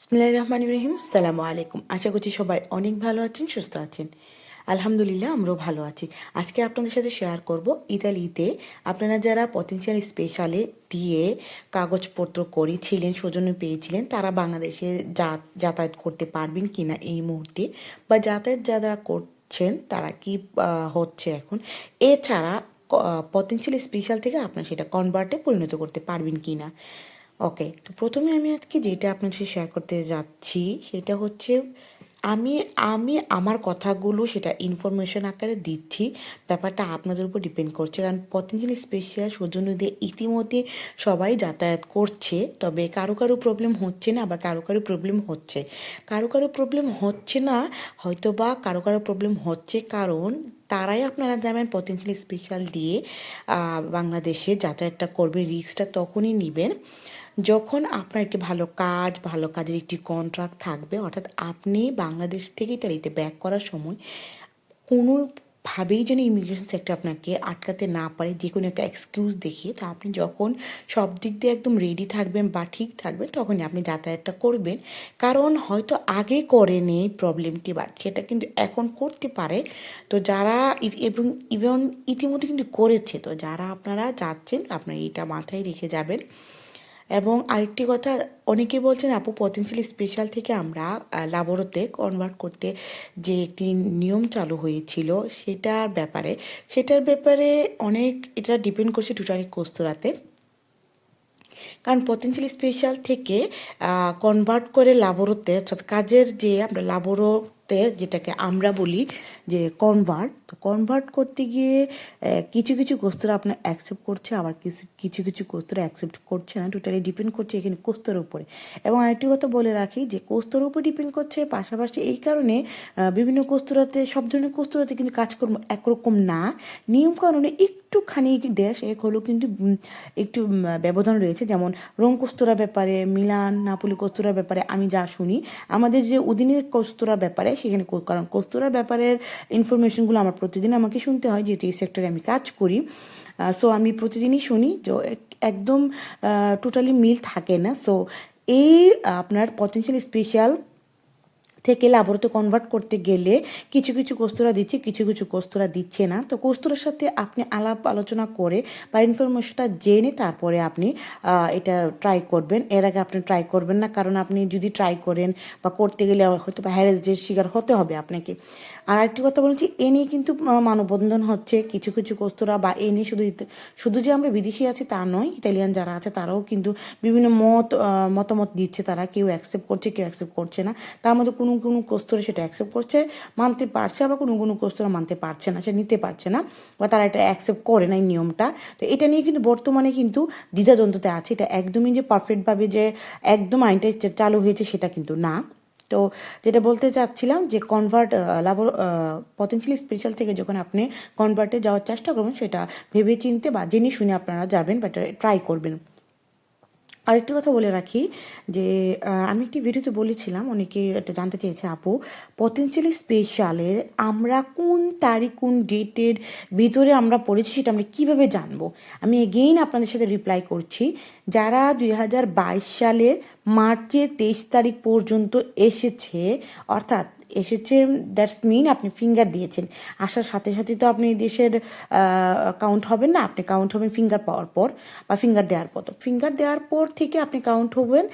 বিসমিল্লাহ রহমান রহিম সালামু আলাইকুম। আশা করছি সবাই অনেক ভালো আছেন, সুস্থ আছেন। আলহামদুলিল্লাহ, আমরাও ভালো আছি। আজকে আপনাদের সাথে শেয়ার করব ইতালিতে। আপনারা যারা পটেনশিয়াল স্পেশালে দিয়ে কাগজপত্র করেছিলেন, সৌজন্য পেয়েছিলেন, তারা বাংলাদেশে যাতায়াত করতে পারবেন কি না এই মুহূর্তে বা যাতায়াত যারা করছেন, তারা কি হচ্ছে এখন। এছাড়া পটেনশিয়াল স্পেশাল থেকে আপনারা সেটা কনভার্টে পরিণত করতে পারবেন কিনা। ওকে তো প্রথমে আমি আজকে যেটা আপনার সাথে শেয়ার করতে যাচ্ছি, সেটা হচ্ছে আমি আমি আমার কথাগুলো, সেটা ইনফরমেশন আকারে দিচ্ছি। ব্যাপারটা আপনাদের উপর ডিপেন্ড করছে, কারণ পতঞ্জলি স্পেশাল সৌজন্য দিয়ে ইতিমধ্যে সবাই যাতায়াত করছে, তবে কারও কারও প্রবলেম হচ্ছে না, আবার কারও কারও প্রবলেম হচ্ছে। কারও কারও প্রবলেম হচ্ছে না হয়তো বা কারও কারও প্রবলেম হচ্ছে কারণ তারাই আপনারা যাবেন পটেনশিয়ালি স্পেশাল দিয়ে বাংলাদেশে যাতায়াতটা করবেন রিস্কটা তখনই নেবেন। যখন আপনার একটি ভালো কাজ, ভালো কাজের একটি কন্ট্রাক্ট থাকবে, অর্থাৎ আপনি বাংলাদেশ থেকে ইতালিতে ব্যাক করার সময় কোনোভাবেই যেন ইমিগ্রেশন সেক্টর আপনাকে আটকাতে না পারে, যে কোনো একটা এক্সকিউজ দেখিয়ে, তো আপনি যখন সব দিক দিয়ে একদম রেডি থাকবেন বা ঠিক থাকবেন, তখনই আপনি যাতায়াতটা করবেন। কারণ হয়তো আগে করেনি প্রবলেমটি বাট সেটা কিন্তু এখন করতে পারে। তো যারা এবং ইভেন ইতিমধ্যে কিন্তু করেছে, তো যারা আপনারা যাচ্ছেন, আপনারা এটা মাথায় রেখে যাবেন। এবং আরেকটি কথা অনেকে বলছেন, আপু পটেন্সিয়ালি স্পেশাল থেকে আমরা লাবরতে কনভার্ট করতে যে একটি নিয়ম চালু হয়েছিল সেটার ব্যাপারে সেটার ব্যাপারে অনেক, এটা ডিপেন্ড করছে টোটালি কোস্তরাতে। কারণ পটেন্সিয়ালি স্পেশাল থেকে কনভার্ট করে লাবরতে অর্থাৎ কাজের যে আমরা লাবরতে যেটাকে আমরা বলি যে কনভার্ট তো কনভার্ট করতে গিয়ে কিছু কিছু কোস্তরা আপনার অ্যাকসেপ্ট করছে, আবার কিছু কিছু কিছু কোস্তরা অ্যাকসেপ্ট করছে না টোটালি ডিপেন্ড করছে এখানে কোস্তর উপরে। এবং আরেকটি কথা বলে রাখি যে, কোস্তর উপর ডিপেন্ড করছে, পাশাপাশি এই কারণে বিভিন্ন কোস্তরাতে, সব ধরনের কোস্তরাতে কিন্তু কাজকর্ম একরকম না। নিয়ম কারণে একটুখানি দেশ এক হলো কিন্তু একটু ব্যবধান রয়েছে। যেমন রোম কোস্তরা ব্যাপারে, মিলান, নাপুলি কোস্তরা ব্যাপারে আমি যা শুনি, আমাদের যে উদিনের কোস্তরা ব্যাপারে, সেখানে কারণ কোস্তরা ব্যাপারের ইনফরমেশনগুলো আমার প্রতিদিন আমাকে শুনতে হয়, যেহেতু এই সেক্টরে আমি কাজ করি। সো আমি প্রতিদিনই শুনি, তো একদম টোটালি মিল থাকে না। সো এই, আপনার পটেনশিয়াল স্পেশাল থেকে লাবরতে কনভার্ট করতে গেলে কিছু কিছু কস্তুরা দিচ্ছে, কিছু কিছু কস্তুরা দিচ্ছে না। তো কস্তুরের সাথে আপনি আলাপ আলোচনা করে বা ইনফরমেশনটা জেনে তারপরে আপনি এটা ট্রাই করবেন। এর আগে আপনি ট্রাই করবেন না, কারণ আপনি যদি ট্রাই করেন বা করতে গেলে হয়তো বা হ্যারেজের শিকার হতে হবে আপনাকে। আর একটি কথা বলছি, এ নিয়ে কিন্তু মানববন্ধন হচ্ছে। কিছু কিছু কস্তুরা বা এ নিয়ে শুধু শুধু যে আমরা বিদেশি আছি তা নয়, ইতালিয়ান যারা আছে তারাও কিন্তু বিভিন্ন মত মতামত দিচ্ছে তারা। কেউ অ্যাকসেপ্ট করছে, কেউ অ্যাকসেপ্ট করছে না। তার মধ্যে কোনো কোনো কোনো কস্তরে সেটা অ্যাকসেপ্ট করছে, মানতে পারছে আবার কোনো কোনো কস্তরা মানতে পারছে না, সে নিতে পারছে না বা তারা এটা অ্যাকসেপ্ট করে না এই নিয়মটা। তো এটা নিয়ে কিন্তু বর্তমানে কিন্তু দ্বিধাদ্বন্দ্বতে আছে। এটা একদমই যে পারফেক্টভাবে যে একদম আইনটা চালু হয়েছে সেটা কিন্তু না। তো যেটা বলতে চাচ্ছিলাম যে কনভার্ট লাবর পটেন্সিয়ালি স্পেশাল থেকে যখন আপনি কনভার্টে যাওয়ার চেষ্টা করবেন সেটা ভেবে চিনতে বা জেনে শুনে আপনারা যাবেন বা ট্রাই করবেন। আরেকটি কথা বলে রাখি যে আমি একটি ভিডিওতে বলেছিলাম, অনেকে এটা জানতে চেয়েছে আপু পটেন্সিয়ালি স্পেশালের আমরা কোন তারিখ, কোন ডেটের ভিতরে আমরা পড়েছি সেটা আমরা কীভাবে জানব? আমি এগেইন আপনাদের সাথে রিপ্লাই করছি, যারা দুই হাজার বাইশ সালের মার্চের তেইশ তারিখ পর্যন্ত এসেছে, অর্থাৎ এসেছে দ্যাটস মিন আপনি ফিঙ্গার দিয়েছেন। আসার সাথে সাথে তো আপনি দেশের কাউন্ট হবেন না, আপনি কাউন্ট হবেন ফিঙ্গার পাওয়ার পর বা ফিঙ্গার দেওয়ার পর। ফিঙ্গার দেওয়ার পর থেকে আপনি কাউন্ট হবেন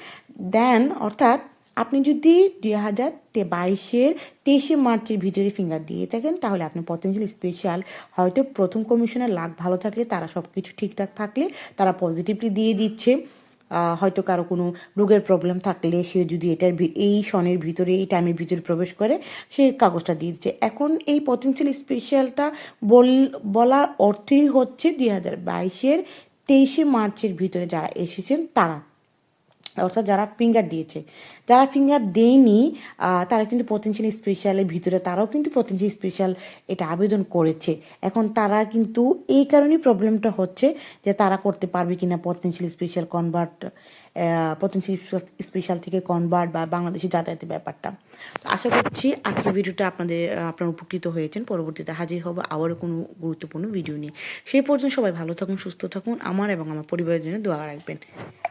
দেন অর্থাৎ আপনি যদি দুই হাজার বাইশের তেইশে মার্চের ভিতরে ফিঙ্গার দিয়ে থাকেন, তাহলে আপনি পতঞ্জলি স্পেশাল হয়তো প্রথম কমিশনের লাখ ভালো থাকলে, তারা সব কিছু ঠিকঠাক থাকলে, তারা পজিটিভলি দিয়ে দিচ্ছে। হয়তো কারও কোনো রোগের প্রবলেম থাকলে সে যদি এটার এই সনের ভিতরে, এই টাইমের ভিতরে প্রবেশ করে, সে কাগজটা দিয়ে দিচ্ছে। এখন এই পটেন্সিয়াল স্পেশালটা বল, বলার অর্থই হচ্ছে দুই হাজার বাইশের তেইশে মার্চের ভিতরে যারা এসেছেন, তারা। অর্থাৎ যারা ফিঙ্গার দিয়েছে। যারা ফিঙ্গার দেয়নি তারা কিন্তু পটেন্সিয়ালি স্পেশালের ভিতরে তারাও কিন্তু পটেন্সিয়াল স্পেশাল এটা আবেদন করেছে। এখন তারা কিন্তু এই কারণেই প্রবলেমটা হচ্ছে যে তারা করতে পারবে কিনা potential special convert potential special থেকে কনভার্ট বা বাংলাদেশে যাতায়াতের ব্যাপারটা। তো আশা করছি আজকের ভিডিওটা আপনাদের আপনারা উপকৃত হয়েছেন। পরবর্তীতে হাজির হব আবারও কোনো গুরুত্বপূর্ণ ভিডিও নিয়ে। সেই পর্যন্ত সবাই ভালো থাকুন, সুস্থ থাকুন। আমার এবং আমার পরিবারের জন্য দোয়া রাখবেন।